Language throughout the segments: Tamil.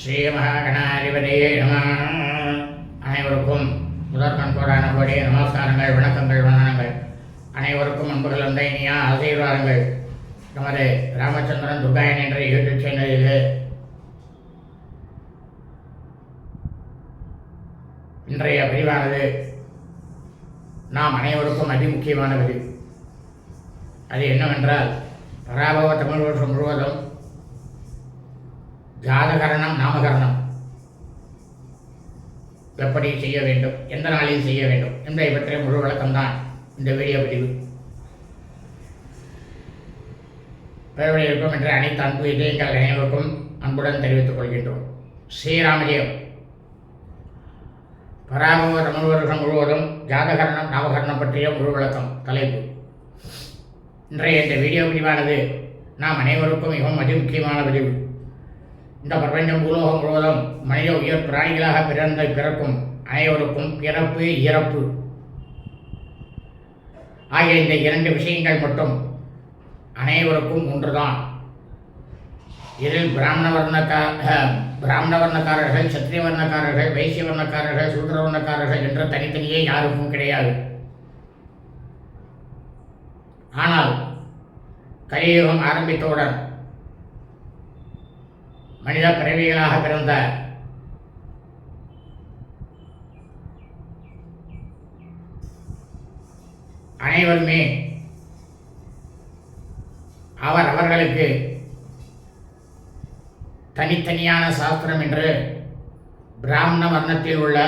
ஸ்ரீ மகாகணாதிபதியே நம. அனைவருக்கும் முதற்கண் கோடான கோடியே நமஸ்காரங்கள் வணக்கங்கள் வணக்கங்கள் அனைவருக்கும் அன்புகள் வந்த இனியா ஆசீர்வாதங்கள். நமது ராமச்சந்திரன் துர்காயன் என்ற யூடியூப் சேனலில் இன்றைய பதிவானது நாம் அனைவருக்கும் அதி முக்கியமானது. அது என்னவென்றால் பராபவ தமிழ் வருஷம் முழுவதும் ஜாதகரணம் நாமகரணம். எப்படி செய்ய வேண்டும்? எந்த நாளில் செய்ய வேண்டும்? என்பதை பற்றிய முழு விளக்கம்தான் இந்த வீடியோ பதிவு. பெருவழி இருக்கும் என்ற அனைத்து அன்பு இதயங்கள் அனைவருக்கும் அன்புடன் தெரிவித்துக் கொள்கின்றோம். ஸ்ரீராமஜெயம். பராபவ தமிழ் வருஷம் முழுவதும் ஜாதகரணம் நாமகரணம் பற்றிய முழு விளக்கம் தலைப்பு. இன்றைய இந்த வீடியோ பதிவானது நாம் அனைவருக்கும் மிகவும் அதி முக்கியமான பதிவு. இந்த பிரபஞ்சம் பூலோகம் முழுவதும் மனித உயர் பிராணிகளாக பிறந்த பிறக்கும் அனைவருக்கும் பிறப்பு இறப்பு. ஆகிய இந்த இரண்டு விஷயங்கள் மட்டும் அனைவருக்கும் ஒன்றுதான். இதில் பிராமண வர்ணக்கா பிராமண வர்ணக்காரர்கள் சத்திரிய வர்ணக்காரர்கள் வைசிய வர்ணக்காரர்கள் சூத்திர வர்ணக்காரர்கள் என்ற தனித்தனியே யாருக்கும் கிடையாது. ஆனால் கலியுகம் ஆரம்பித்தவுடன் மனித பிறவிகளாக பிறந்த அனைவருமே அவர் அவர்களுக்கு தனித்தனியான சாஸ்திரம் என்று பிராமண வர்ணத்தில் உள்ள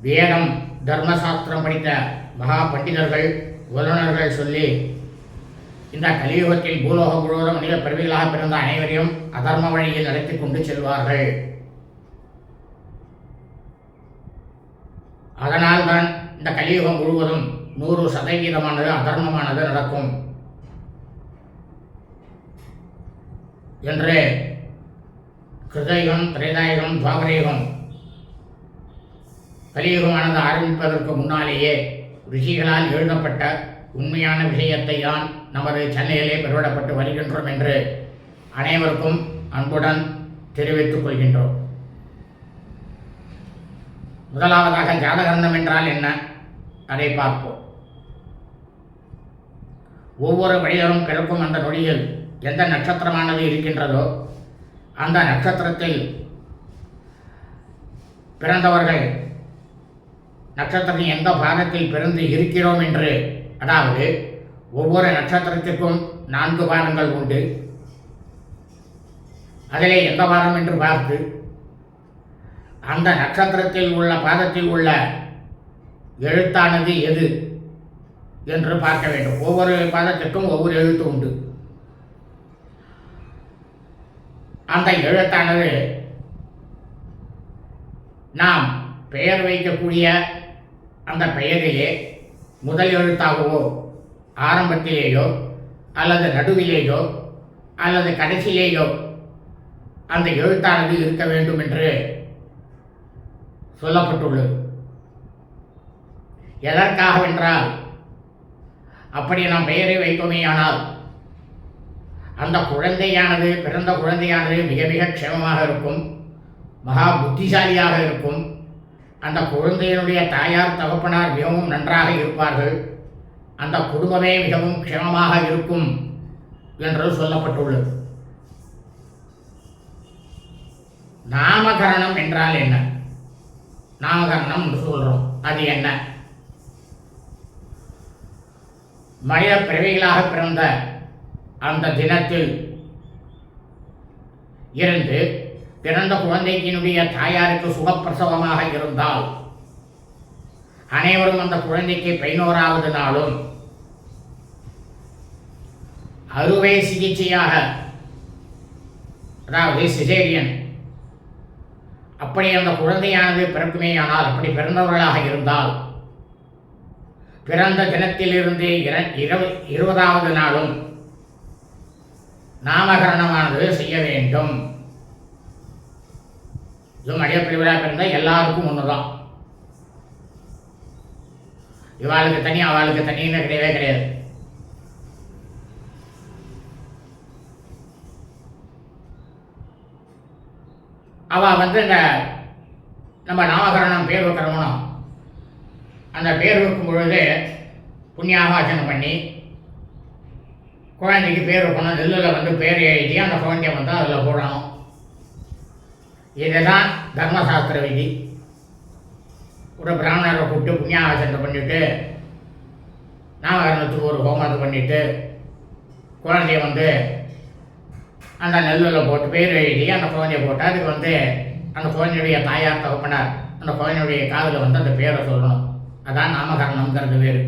வேதம் தர்மசாஸ்திரம் படித்த மகா பண்டிதர்கள் வல்லுநர்கள் சொல்லி இந்த கலியுகத்தில் பூலோகம் முழுவதும் மனித பிறவிகளாக பிறந்த அனைவரையும் அதர்ம வழியில் நடத்தி கொண்டு செல்வார்கள். அதனால்தான் இந்த கலியுகம் முழுவதும் நூறு சதவீதமானது அதர்மமானது நடக்கும். என்று கிருதயுகம் திரேதாயுகம் துவாபரயுகம் கலியுகமானது ஆரம்பிப்பதற்கு முன்னாலேயே ரிஷிகளால் எழுதப்பட்ட உண்மையான விஷயத்தை தான் நமது சென்னையிலே பெருவிடப்பட்டு வருகின்றோம் என்று அனைவருக்கும் அன்புடன் தெரிவித்துக் கொள்கின்றோம். முதலாவதாக ஜாதகரணம் என்றால் என்ன? அதை பார்ப்போம். ஒவ்வொரு மனிதரும் பிறக்கும் அந்த நொடியில் எந்த நட்சத்திரமானது இருக்கின்றதோ அந்த நட்சத்திரத்தில் பிறந்தவர்கள் நட்சத்திரத்தின் எந்த பாதத்தில் பிறந்து இருக்கிறோம் என்று அதாவது ஒவ்வொரு நட்சத்திரத்திற்கும் நான்கு வாரங்கள் உண்டு. அதிலே எந்த வாரம் என்று பார்த்து அந்த நட்சத்திரத்தில் உள்ள பாதத்தில் உள்ள எழுத்தானது எது என்று பார்க்க வேண்டும். ஒவ்வொரு பாதத்திற்கும் ஒவ்வொரு எழுத்து உண்டு. அந்த எழுத்தானது நாம் பெயர் வைக்கக்கூடிய அந்த பெயரிலே முதல் எழுத்தாகவோ ஆரம்பத்திலேயோ அல்லது நடுவிலேயோ அல்லது கடைசியிலேயோ அந்த எழுத்தானது இருக்க வேண்டும் என்று சொல்லப்பட்டுள்ளது. எதற்காகவென்றால் அப்படி நாம் பெயரை வைப்போமேயானால் அந்த குழந்தையானது பிறந்த குழந்தையானது மிக மிக க்ஷேமமாக இருக்கும் மகா புத்திசாலியாக இருக்கும். அந்த குழந்தையினுடைய தாயார் தகப்பனார் மிகவும் நன்றாக இருப்பார்கள். அந்த குடும்பமே மிகவும் க்ஷமமாக இருக்கும் என்று சொல்லப்பட்டுள்ளது. நாமகரணம் என்றால் என்ன? நாமகரணம் என்று சொல்றோம். அது என்ன? மனித பிறவிகளாக பிறந்த அந்த தினத்தில் இருந்து பிறந்த குழந்தைக்கினுடைய தாயாருக்கு சுகப்பிரசவமாக இருந்தால் அனைவரும் அந்த குழந்தைக்கு பதினோராவது நாளும் அறுவை சிகிச்சையாக அதாவது சிசேரியன் அப்படி அந்த குழந்தையானது பிறக்குமேயானால் அப்படி பிறந்தவர்களாக இருந்தால் பிறந்த தினத்திலிருந்து இர- இரவு- இருபதாவது நாளும் நாமகரணமானது செய்ய வேண்டும். இதுவும் அடியப்படி விழா எல்லாருக்கும் ஒன்று தான் இவாளுக்கு தனி அவளுக்கு தனின்னு கிடையவே கிடையாது. அவ வந்து இந்த நம்ம நாமகரணம் பேர் வைக்கிறோம்னா அந்த பேர் வைக்கும் பொழுது புண்ணியாவாசனம் பண்ணி குழந்தைக்கு பேர் வைக்கணும். நெல்லில் வந்து பேர் எழுதி அந்த குழந்தைய வந்து அதில் போடணும். இதுதான் தர்மசாஸ்திர விதி ஒரு பிராமணரை கூப்பிட்டு புண்ணியாவாசனம் பண்ணிட்டு நாமகரணத்துக்கு ஒரு ஹோமத்தை பண்ணிட்டு குழந்தைய வந்து அந்த நெல்லில் போட்டு பேர் எழுதி அந்த குழந்தைய போட்டு அதுக்கு வந்து அந்த குழந்தையுடைய தாயார் தகப்பனார் அந்த குழந்தையுடைய காதில் வந்து அந்த பேரை சொல்லணும். அதான் நாமகரணம்ங்கிறது பேர்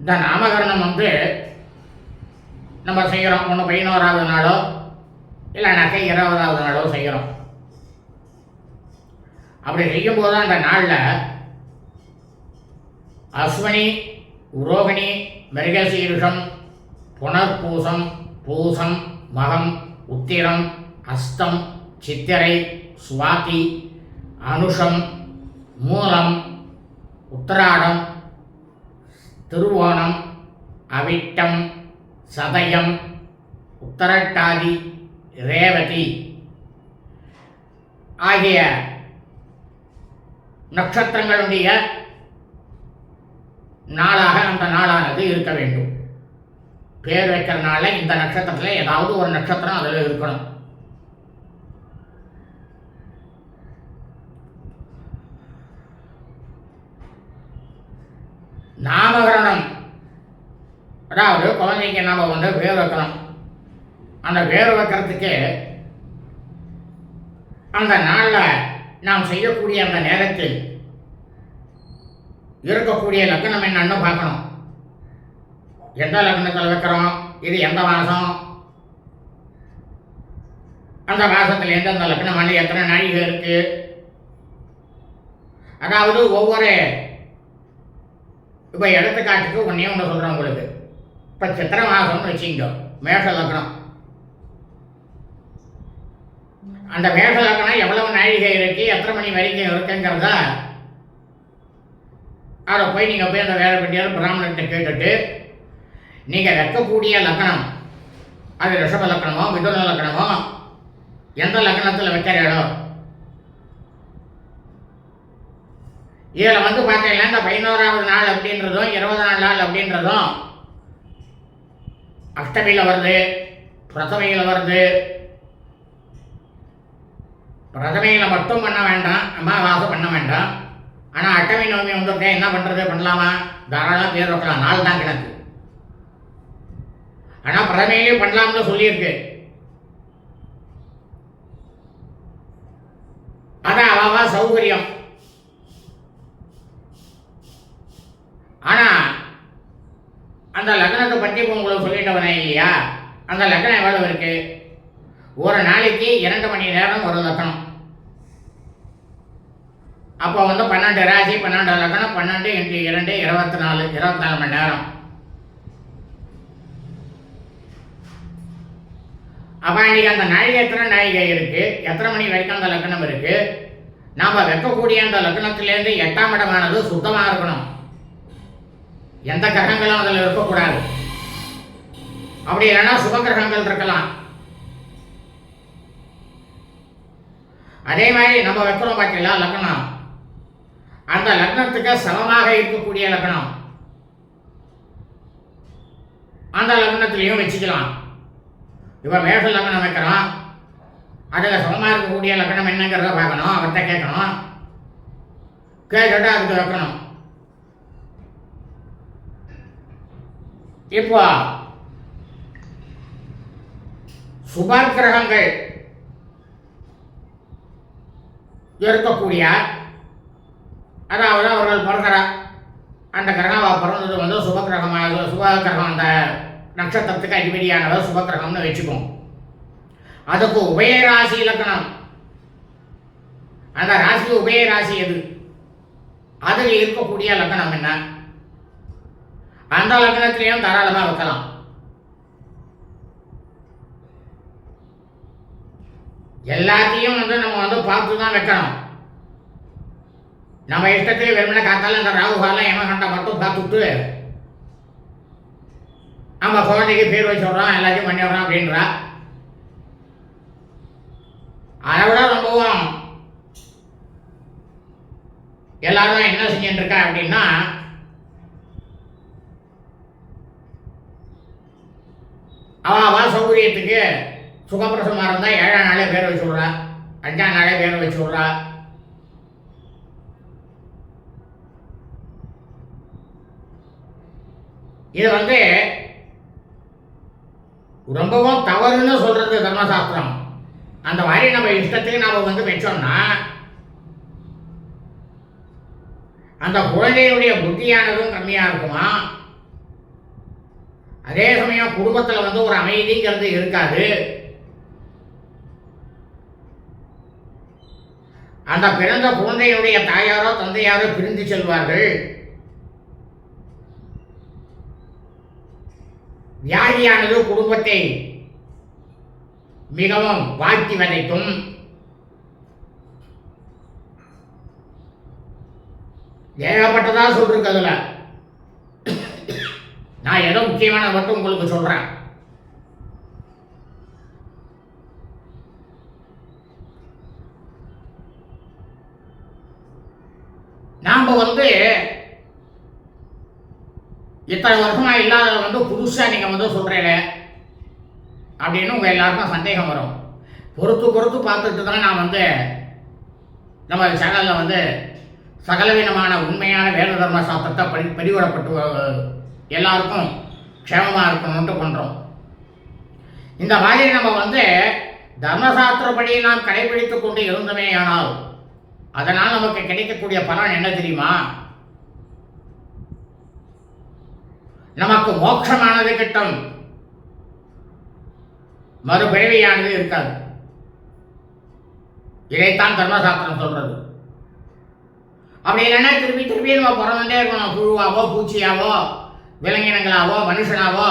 இந்த நாமகரணம் வந்து நம்ம செய்கிறோம் ஒன்று பதினோராவது நாளோ இல்லைனாக்கா இருபதாவது நாளோ செய்கிறோம் அப்படி செய்யும்போது அந்த நாளில் அஸ்வினி உரோகிணி மிருகசீருஷம் புனர்பூசம் பூசம் மகம் உத்திரம் அஸ்தம் சித்திரை சுவாதி அனுஷம் மூலம் உத்திராடம் திருவோணம் அவிட்டம் சதயம் உத்தரட்டாதி ரேவதி. ஆகிய நட்சத்திரங்களுடைய நாளாக அந்த நாளானது இருக்க வேண்டும். பேர் வைக்கிறனால இந்த நட்சத்திரத்தில் ஏதாவது ஒரு நட்சத்திரம் அதில் இருக்கணும். நாமகரணம். அதாவது குழந்தைக்கு நாம வந்து பேர் வைக்கணும். அந்த வேர் வைக்கிறதுக்கு அந்த நாளில் நாம் செய்யக்கூடிய அந்த நேரத்தில் இருக்கக்கூடிய லக்னம் என்னன்னு பார்க்கணும். எந்த லக்னத்தில் வைக்கிறோம்? இது எந்த மாதம் அந்த மாதத்தில் எந்தெந்த லக்னம் வந்து எத்தனை நாழிகை இருக்கு? அதாவது ஒவ்வொரு இப்போ எடுத்துக்காட்டுக்கு ஒன்றே ஒன்று சொல்கிறேன் உங்களுக்கு. இப்போ சித்திரை மாதம்னு வச்சுங்க மேஷ லக்னம். அந்த மேஷ லக்னம் எவ்வளவு நாழிகை இருக்கு எத்தனை மணி வரைக்கும் இருக்குங்கிறதா அதை போய் நீங்கள் போய் அந்த வேலை பண்ணியார் பிராமணர்கிட்ட கேட்டுட்டு நீங்கள் வைக்கக்கூடிய லக்கணம் அது ரிஷப லக்கணமோ மிதுன லக்கணமோ எந்த லக்கணத்தில் வைக்கிறீங்களோ இதில் வந்து பார்த்தீங்கன்னா இந்த பதினோராவது நாள் அப்படின்றதும் இருபதாம் நாள் அப்படின்றதும் அஷ்டமியில் வருது பிரதமையில் வருது பிரதமையில் மட்டும் பண்ண வேண்டாம் அமாவாசை பண்ண வேண்டாம். ஆனால் அட்டமி நோமி வந்துருக்கேன் என்ன பண்ணுறது பண்ணலாமா? தாராளம் பேர் வைக்கலாம். நாள் தான் கணக்கு ஆனால் பிரதமையிலையும் பண்ணலாம்னு சொல்லியிருக்கு. அதான் அவாவா சௌகரியம். ஆனால் அந்த லக்னத்தை பற்றி இப்போ உங்களுக்கு சொல்லிட்டவனே இல்லையா? அந்த லக்னம் எவ்வளவு இருக்கு? ஒரு நாளைக்கு இரண்டு மணி நேரம் ஒரு லக்னம். அப்போ வந்து பன்னெண்டு ராசி பன்னெண்டு லக்கணம் பன்னெண்டு இன்று இரண்டு இருபத்தி நாலு இருபத்தி நாலு மணி நேரம். அப்போ இன்றைக்கி அந்த நாழிகை எத்தனை நாழிகை இருக்கு? எத்தனை மணி வரைக்கும் அந்த லக்னம் இருக்கு? நாம் வைக்கக்கூடிய அந்த லக்னத்திலேருந்து எட்டாம் இடமானது சுத்தமாக இருக்கணும். எந்த கிரகங்களும் அதில் இருக்கக்கூடாது. அப்படி இல்லைன்னா சுப கிரகங்கள் இருக்கலாம். அதே மாதிரி நம்ம வைக்கிறோம் பார்த்தீங்களா லக்னம்? அந்த லக்னத்துக்கு சமமாக இருக்கக்கூடிய லக்னம். அந்த லக்னத்திலையும் வச்சுக்கலாம். இப்போ மேஷ லக்னம் வைக்கிறோம் அதில் சமமாக இருக்கக்கூடிய லக்னம் என்னங்கிறத பார்க்கணும். அவர்கிட்ட கேட்கணும். கேட்டுட்டு அதுக்கு வைக்கணும். இப்போ சுபக்கிரகங்கள் இருக்கக்கூடிய அதாவது அவர்கள் பிறக்கிற அந்த கிரகம் பிறந்தது வந்து சுபகிரகமாக சுபகிரகம் அந்த நட்சத்திரத்துக்கு அதிபதியானவர் சுபகிரகம்னு வச்சுக்கோம் அதுக்கு உபயராசி இலக்கணம். அந்த ராசி உபயராசி எது? அதில் இருக்கக்கூடிய லக்கணம் என்ன? அந்த லக்கணத்திலையும் தாராளமாக வைக்கலாம். எல்லாத்தையும் வந்து நம்ம வந்து பார்த்து தான் வைக்கணும். நம்ம இஷ்டத்துக்கு வெறுமனே காத்தாலும் இந்த ராகு காலம் யமகண்டம் மட்டும் பார்த்துட்டு நம்ம குழந்தைக்கு பேர் வச்சு விட்றோம் எல்லாத்தையும் பண்ணி விட்றோம் அப்படின்றா. அதை விட ரொம்பவும் எல்லாரும் என்ன செஞ்சுட்டு இருக்கா அப்படின்னா அவ அவ சௌகரியத்துக்கு சுகப்பிரசமாக இருந்தால் ஏழாம் நாளே பேர் வச்சு விட்றா அஞ்சாம் நாளே பேர் வச்சு விட்றா. இது வந்து ரொம்பவும் தவறுன்னு சொல்றது தர்மசாஸ்திரம். அந்த மாதிரி நம்ம இஷ்டத்துக்கு நாம வந்து வச்சோம்னா அந்த குழந்தையுடைய புத்தியானதும் கம்மியா இருக்குமா? அதே சமயம் குடும்பத்தில் வந்து ஒரு அமைதிங்கிறது இருக்காது. அந்த பிறந்த குழந்தையுடைய தாயாரோ தந்தையாரோ பிரிந்து செல்வார்கள். வியாதியானது குடும்பத்தை மிகவும் வாழ்த்தி வதைக்கும். ஏகப்பட்டதா சொல்றேன் அதுல. நான் ஏதோ முக்கியமான மட்டும் உங்களுக்கு சொல்றேன். நாம் வந்து இத்தனை வருஷமாக இல்லாத வந்து புதுசாக நீங்கள் வந்து சொல்கிறீங்க அப்படின்னு உங்கள் எல்லாருக்கும் சந்தேகம் வரும். பொறுத்து பொறுத்து பார்த்துட்டு தான் நான் வந்து நம்ம சேனலில் வந்து சகலவிதமான உண்மையான வேத தர்ம சாஸ்திரத்தை படி பதிவிடப்பட்டு எல்லாருக்கும் க்ஷேமமாக இருக்கணும்ட்டு பண்ணுறோம் இந்த மாதிரி நம்ம வந்து தர்மசாஸ்திரப்படி நாம் கடைபிடித்து கொண்டு இருந்தோமே ஆனால் அதனால் நமக்கு கிடைக்கக்கூடிய பலன் என்ன தெரியுமா? நமக்கு மோட்சமானது கிட்டும். மறுபிறவியானது இருக்காது. இதைத்தான் தர்மசாஸ்திரம் சொல்றது. அப்படி இல்லைன்னா திருப்பி திருப்பி நம்ம பிறந்துட்டே இருக்கணும். புழுவாவோ பூச்சியாவோ விலங்கினங்களாவோ மனுஷனாவோ.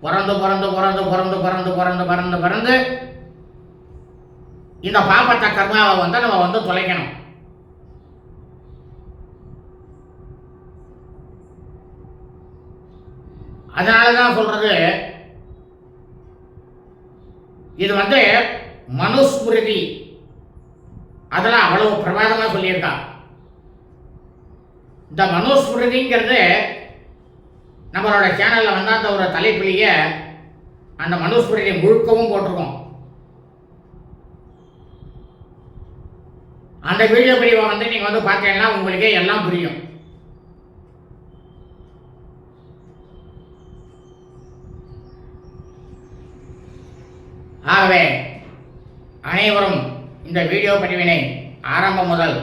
பிறந்து பிறந்து பிறந்து பிறந்து பிறந்து பிறந்து பிறந்து பிறந்து இந்த பாப்பத்த கர்மாவை வந்து நம்ம வந்து தொலைக்கணும். அதனால தான் சொல்றது இது வந்து மனுஸ்மிருதி. அதெல்லாம் அவ்வளவு பிரமாதமாக சொல்லியிருக்கா. இந்த மனுஸ்மிருதிங்கிறது நம்மளோட சேனலில் வந்து அந்த ஒரு தலைப்பிலேயே அந்த மனுஸ்மிருதி முழுக்கவும் போட்டிருக்கோம். அந்த வீடியோ பிரிவை வந்து நீங்கள் வந்து பார்த்தீங்கன்னா உங்களுக்கே எல்லாம் புரியும். ஆகவே அனைவரும் இந்த வீடியோ பதிவினை ஆரம்பம் முதல்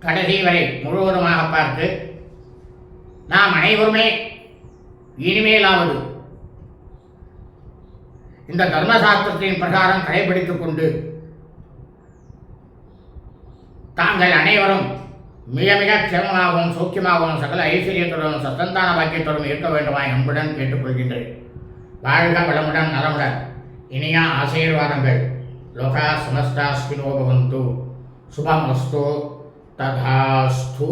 கடைசி வரை முழுவதுமாக பார்த்து நாம் அனைவருமே இனிமேலாவது இந்த தர்மசாஸ்திரத்தின் பிரகாரம் கடைபிடித்துக் கொண்டு தாங்கள் அனைவரும் மிக மிக க்ஷமமாகவும் சௌக்கியமாகவும் சகல ஐஸ்வர்யத்துடனும் சத்தந்தான பாக்கியத்துடன் இருக்க வேண்டுமாய் அன்புடன் கேட்டுக்கொள்கின்றேன். வாழ்க வளமுடன் நலமுடன். இனிய ஆசீர்வாதங்கள் லோகா சமஸ்தா ஸ்பினோ பவந்து சுபமஸ்து ததாஸ்து